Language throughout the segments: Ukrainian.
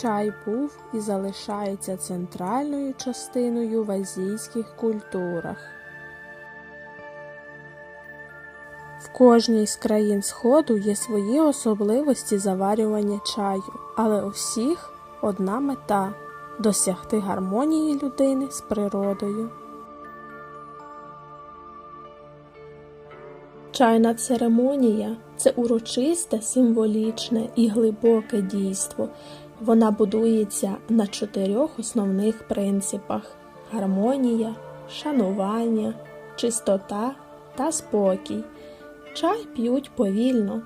чай був і залишається центральною частиною в азійських культурах. В кожній з країн Сходу є свої особливості заварювання чаю, але у всіх одна мета досягти гармонії людини з природою. Чайна церемонія це урочисте, символічне і глибоке дійство. Вона будується на чотирьох основних принципах: гармонія, шанування, чистота та спокій. Чай п'ють повільно,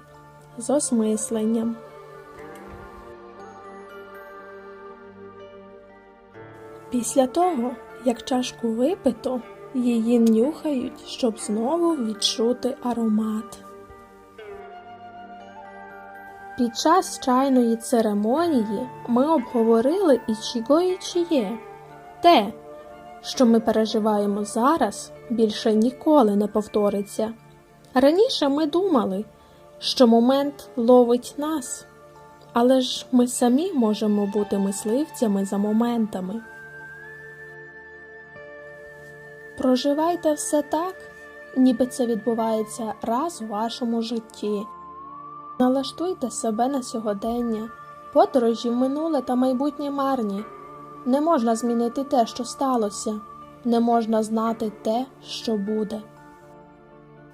з осмисленням. Після того, як чашку випито, її нюхають, щоб знову відчути аромат. Під час чайної церемонії ми обговорили ічіго і чіє. Те, що ми переживаємо зараз, більше ніколи не повториться. Раніше ми думали, що момент ловить нас, але ж ми самі можемо бути мисливцями за моментами. Проживайте все так, ніби це відбувається раз у вашому житті. Налаштуйте себе на сьогодення, подорожі минуле та майбутнє марні. Не можна змінити те, що сталося, не можна знати те, що буде.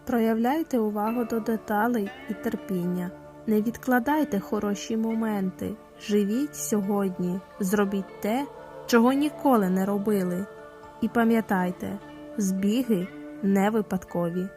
Проявляйте увагу до деталей і терпіння. Не відкладайте хороші моменти. Живіть сьогодні, зробіть те, чого ніколи не робили. І пам'ятайте, збіги не випадкові.